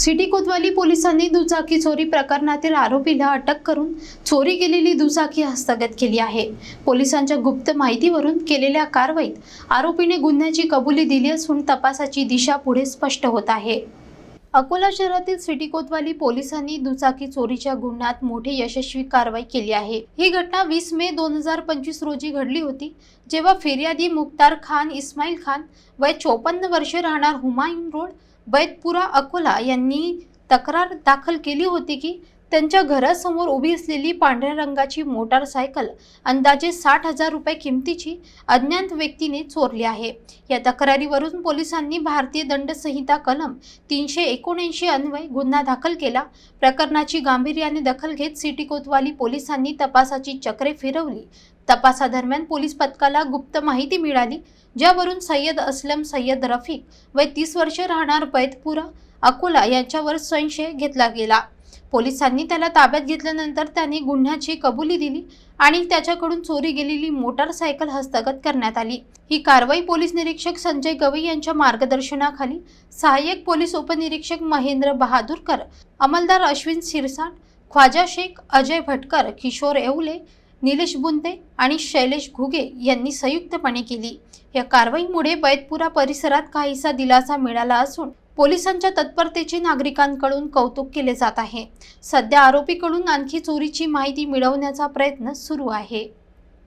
City कोतवाली पोलिसांनी दुचाकी चोरी प्रकरणातील आरोपीला अटक करून चोरी केलेली दुचाकी हस्तगत केली आहे. पोलिसांच्या गुप्त माहितीवरून केलेल्या कारवाईत आरोपीने गुन्ह्याची कबुली दिली असून तपासाची दिशा पुढे स्पष्ट होत आहे. अकोला शहरातील सिटी कोतवाली पोलिसांनी दुचाकी चोरीच्या गुन्ह्यात मोठी यशस्वी कारवाई केली आहे. ही घटना वीस मे दोन हजार पंचवीस रोजी घडली होती जेव्हा फिर्यादी मुख्तार खान इस्माईल खान वय चोपन्न वर्षे राहणार हुमायून रोड बैतपुरा अकोला यांनी तक्रार दाखल केली होती की त्यांच्या घरासमोर उभी असलेली पांढऱ्या रंगाची मोटारसायकल अंदाजे साठ हजार रुपये किमतीची अज्ञात व्यक्तीने चोरली आहे. या तक्रारीवरून पोलिसांनी भारतीय दंड संहिता कलम तीनशे एकोणऐंशी अन्वय गुन्हा दाखल केला. प्रकरणाची गांभीर्याने दखल घेत सिटी कोतवाली पोलिसांनी तपासाची चक्रे फिरवली. तपासादरम्यान पोलीस पथकाला गुप्त माहिती मिळाली ज्यावरून सय्यद असलम सय्यद रफिक वय तीस वर्षे राहणार बैतपुरा अकोला यांच्यावर संशय घेतला गेला. पोलिसांनी त्याला ताब्यात घेतल्यानंतर त्यांनी गुन्ह्याची कबुली दिली आणि त्याच्याकडून चोरी गेलेली मोटारसायकल हस्तगत करण्यात आली. ही कारवाई पोलीस निरीक्षक संजय गवई यांच्या मार्गदर्शनाखाली सहाय्यक पोलीस उपनिरीक्षक महेंद्र बहादूरकर अंमलदार अश्विन शिरसाट ख्वाजा शेख अजय भटकर किशोर येवले निलेश बुंदे आणि शैलेश घुगे यांनी संयुक्तपणे केली. या कारवाईमुळे बैतपुरा परिसरात काहीसा दिलासा मिळाला असून पोलिसांच्या तत्परतेचे नागरिकांकडून कौतुक केले जात आहे. सध्या आरोपीकडून आणखी चोरीची माहिती मिळवण्याचा प्रयत्न सुरू आहे.